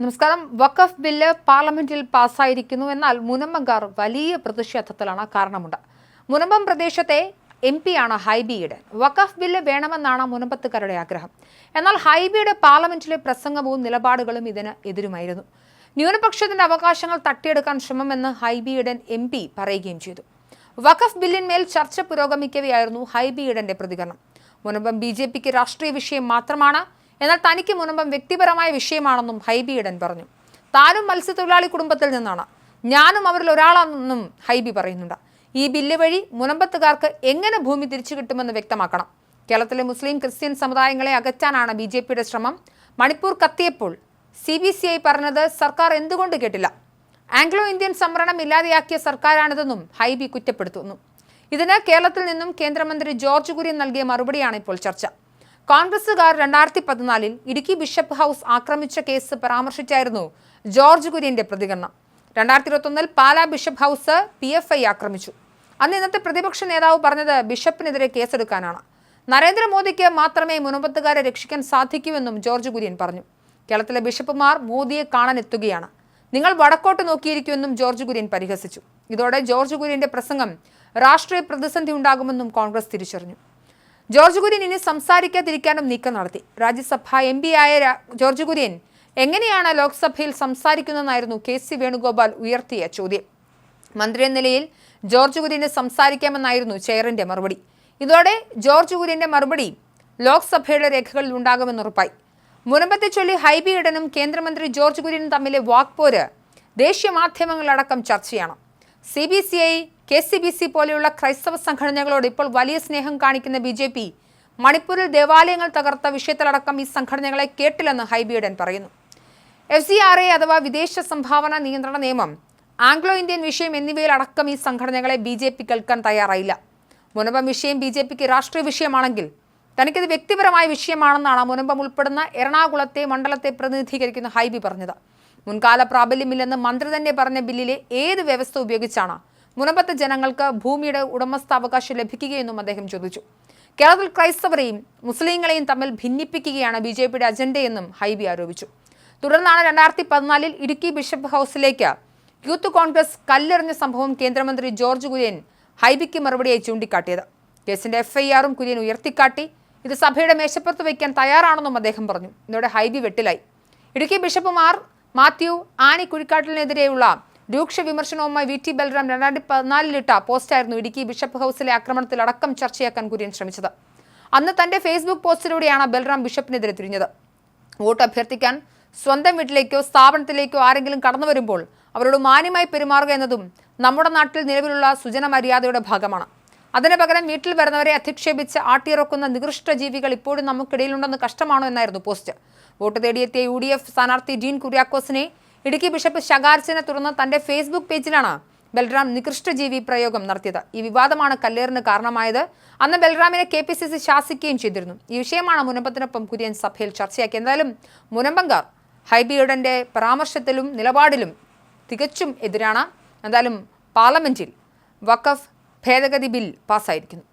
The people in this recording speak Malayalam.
നമസ്കാരം. വഖഫ് ബില്ല് പാർലമെന്റിൽ പാസ്സായിരിക്കുന്നു എന്നാൽ മുനമ്പങ്കാർ വലിയ പ്രതിഷേധത്തിലാണ് കാരണമുണ്ട്. മുനമ്പം പ്രദേശത്തെ എം പിയാണ് ഹൈബി വഖഫ് ബില്ല് വേണമെന്നാണ് മുനമ്പത്തുകാരുടെ ആഗ്രഹം. എന്നാൽ ഹൈബിയുടെ പാർലമെന്റിലെ പ്രസംഗവും നിലപാടുകളും ഇതിന് എതിരുമായിരുന്നു. ന്യൂനപക്ഷത്തിന്റെ അവകാശങ്ങൾ തട്ടിയെടുക്കാൻ ശ്രമമെന്ന് ഹൈബി എം പി പറയുകയും ചെയ്തു. വഖഫ് ബില്ലിന്മേൽ ചർച്ച പുരോഗമിക്കവെയായിരുന്നു ഹൈബി പ്രതികരണം. മുനമ്പം ബി രാഷ്ട്രീയ വിഷയം മാത്രമാണ് എന്നാൽ തനിക്ക് മുനമ്പം വ്യക്തിപരമായ വിഷയമാണെന്നും ഹൈബി ഇടൻ പറഞ്ഞു. താനും മത്സ്യത്തൊഴിലാളി കുടുംബത്തിൽ നിന്നാണ്. ഞാനും അവരിൽ ഒരാളാണെന്നും ഹൈബി പറയുന്നുണ്ട്. ഈ ബില്ല് വഴി മുനമ്പത്തുകാർക്ക് എങ്ങനെ ഭൂമി തിരിച്ചു കിട്ടുമെന്ന് വ്യക്തമാക്കണം. കേരളത്തിലെ മുസ്ലിം ക്രിസ്ത്യൻ സമുദായങ്ങളെ അകറ്റാനാണ് ബി ജെ പിയുടെ ശ്രമം. മണിപ്പൂർ കത്തിയപ്പോൾ സി ബി സി ഐ പറഞ്ഞത് സർക്കാർ എന്തുകൊണ്ട് കേട്ടില്ല. ആംഗ്ലോ ഇന്ത്യൻ സംവരണം ഇല്ലാതെയാക്കിയ സർക്കാരാണിതെന്നും ഹൈബി കുറ്റപ്പെടുത്തുന്നു. ഇതിന് കേരളത്തിൽ നിന്നും കേന്ദ്രമന്ത്രി ജോർജ് കുര്യൻ നൽകിയ മറുപടിയാണ് ഇപ്പോൾ ചർച്ച. കോൺഗ്രസുകാർ രണ്ടായിരത്തി പതിനാലിൽ ഇടുക്കി ബിഷപ്പ് ഹൗസ് ആക്രമിച്ച കേസ് പരാമർശിച്ചായിരുന്നു ജോർജ് കുര്യന്റെ പ്രതികരണം. രണ്ടായിരത്തി ഇരുപത്തൊന്നിൽ Pala bishop house P F I ആക്രമിച്ചു. അന്ന് ഇന്നത്തെ പ്രതിപക്ഷ നേതാവ് പറഞ്ഞത് ബിഷപ്പിനെതിരെ കേസെടുക്കാനാണ്. നരേന്ദ്രമോദിക്ക് മാത്രമേ മുനമ്പത്തുകാരെ രക്ഷിക്കാൻ സാധിക്കൂവെന്നും ജോർജ് കുര്യൻ പറഞ്ഞു. കേരളത്തിലെ ബിഷപ്പുമാർ മോദിയെ കാണാനെത്തുകയാണ്. നിങ്ങൾ വടക്കോട്ട് നോക്കിയിരിക്കുമെന്നും ജോർജ് കുര്യൻ പരിഹസിച്ചു. ഇതോടെ ജോർജ് കുര്യന്റെ പ്രസംഗം രാഷ്ട്രീയ പ്രതിസന്ധി ഉണ്ടാകുമെന്നും കോൺഗ്രസ് തിരിച്ചറിഞ്ഞു. ജോർജ് കുര്യൻ ഇനി സംസാരിക്കാതിരിക്കാനും നീക്കം നടത്തി. രാജ്യസഭ എം ആയ ജോർജ് കുര്യൻ എങ്ങനെയാണ് ലോക്സഭയിൽ സംസാരിക്കുന്നതെന്നായിരുന്നു കെ സി വേണുഗോപാൽ ഉയർത്തിയ ചോദ്യം. മന്ത്രി എന്ന നിലയിൽ ജോർജ് കുര്യന് സംസാരിക്കാമെന്നായിരുന്നു ചെയറിന്റെ മറുപടി. ഇതോടെ ജോർജ് കുര്യന്റെ മറുപടി ലോക്സഭയുടെ രേഖകളിൽ ഉണ്ടാകുമെന്ന് ഉറപ്പായി. മുനമ്പത്തെ ചൊല്ലി ഹൈബി ഇടനും കേന്ദ്രമന്ത്രി ജോർജ് കുര്യനും തമ്മിലെ വാക്പോര് ദേശീയ മാധ്യമങ്ങളടക്കം ചർച്ചയാണ്. C B C I K C B C പോലെയുള്ള ക്രൈസ്തവ സംഘടനകളോട് ഇപ്പോൾ വലിയ സ്നേഹം കാണിക്കുന്ന ബി ജെ പി മണിപ്പൂരിൽ ദേവാലയങ്ങൾ തകർത്ത വിഷയത്തിലടക്കം ഈ സംഘടനകളെ കേട്ടില്ലെന്ന് ഹൈബിയുടൻ പറയുന്നു. എഫ് സി ആർ എ അഥവാ വിദേശ സംഭാവന നിയന്ത്രണ നിയമം ആംഗ്ലോ ഇന്ത്യൻ വിഷയം എന്നിവയിലടക്കം ഈ സംഘടനകളെ ബി ജെ പി കേൾക്കാൻ തയ്യാറായില്ല. മുനമ്പം വിഷയം ബി ജെ പിക്ക് രാഷ്ട്രീയ വിഷയമാണെങ്കിൽ തനിക്കിത് വ്യക്തിപരമായ വിഷയമാണെന്നാണ് മുനമ്പം ഉൾപ്പെടുന്ന എറണാകുളത്തെ മണ്ഡലത്തെ പ്രതിനിധീകരിക്കുന്ന ഹൈബി പറഞ്ഞത്. മുൻകാല പ്രാബല്യമില്ലെന്ന് മന്ത്രി തന്നെ പറഞ്ഞ ബില്ലിലെ ഏത് വ്യവസ്ഥ ഉപയോഗിച്ചാണ് മുനമ്പത്തെ ജനങ്ങൾക്ക് ഭൂമിയുടെ ഉടമസ്ഥാവകാശം ലഭിക്കുകയെന്നും അദ്ദേഹം ചോദിച്ചു. കേരളത്തിൽ ക്രൈസ്തവരെയും മുസ്ലിങ്ങളെയും തമ്മിൽ ഭിന്നിപ്പിക്കുകയാണ് ബി ജെ പിയുടെ അജണ്ടയെന്നും ഹൈബി ആരോപിച്ചു. തുടർന്നാണ് രണ്ടായിരത്തി പതിനാലിൽ ഇടുക്കി ബിഷപ്പ് ഹൗസിലേക്ക് യൂത്ത് കോൺഗ്രസ് കല്ലെറിഞ്ഞ സംഭവം കേന്ദ്രമന്ത്രി ജോർജ് കുര്യൻ ഹൈബിക്ക് മറുപടിയായി ചൂണ്ടിക്കാട്ടിയത്. കേസിന്റെ എഫ്ഐആറും കുര്യൻ ഉയർത്തിക്കാട്ടി ഇത് സഭയുടെ മേശപ്പുറത്ത് വയ്ക്കാൻ തയ്യാറാണെന്നും അദ്ദേഹം പറഞ്ഞു. ഇതോടെ ഹൈബി വെട്ടിലായി. ഇടുക്കി ബിഷപ്പുമാർ മാത്യു ആനി കുഴിക്കാട്ടിലിനെതിരെയുള്ള രൂക്ഷ വിമർശനവുമായി വി ടി ബൽറാം രണ്ടായിരത്തി പതിനാലിലിട്ട പോസ്റ്റായിരുന്നു ഇടുക്കി ബിഷപ്പ് ഹൗസിലെ ആക്രമണത്തിൽ അടക്കം ചർച്ചയാക്കാൻ കുര്യൻ ശ്രമിച്ചത്. അന്ന് തന്റെ ഫേസ്ബുക്ക് പോസ്റ്റിലൂടെയാണ് ബൽറാം ബിഷപ്പിനെതിരെ തിരിഞ്ഞത്. വോട്ട് അഭ്യർത്ഥിക്കാൻ സ്വന്തം വീട്ടിലേക്കോ സ്ഥാപനത്തിലേക്കോ ആരെങ്കിലും കടന്നു വരുമ്പോൾ അവരോട് മാന്യമായി പെരുമാറുക എന്നതും നമ്മുടെ നാട്ടിൽ നിലവിലുള്ള സുജന മര്യാദയുടെ ഭാഗമാണ്. അതിന് പകരം വീട്ടിൽ വരുന്നവരെ അധിക്ഷേപിച്ച് ആട്ടിയിറക്കുന്ന നികൃഷ്ട ജീവികൾ ഇപ്പോഴും നമുക്കിടയിലുണ്ടെന്ന് കഷ്ടമാണോ എന്നായിരുന്നു പോസ്റ്റ്. വോട്ട് തേടിയെത്തിയ യു ഡി എഫ് സ്ഥാനാർത്ഥി ഡീൻ കുര്യാക്കോസിനെ ഇടുക്കി ബിഷപ്പ് ശകാർച്ചനെ തുടർന്ന് തന്റെ ഫേസ്ബുക്ക് പേജിലാണ് ബൽറാം നികൃഷ്ടജീവി പ്രയോഗം നടത്തിയത്. ഈ വിവാദമാണ് കല്ലേറിന് കാരണമായത്. അന്ന് ബൽറാമിനെ കെ പി സി സി ശാസിക്കുകയും ചെയ്തിരുന്നു. ഈ വിഷയമാണ് മുനമ്പത്തിനൊപ്പം കുര്യൻ സഭയിൽ ചർച്ചയാക്കി എന്തായാലും മുനമ്പങ്കാർ ഹൈബിയുടന്റെ പരാമർശത്തിലും നിലപാടിലും തികച്ചും എതിരാണ്. എന്തായാലും പാർലമെന്റിൽ വഖഫ് ഭേദഗതി ബിൽ പാസ്സായിരിക്കുന്നു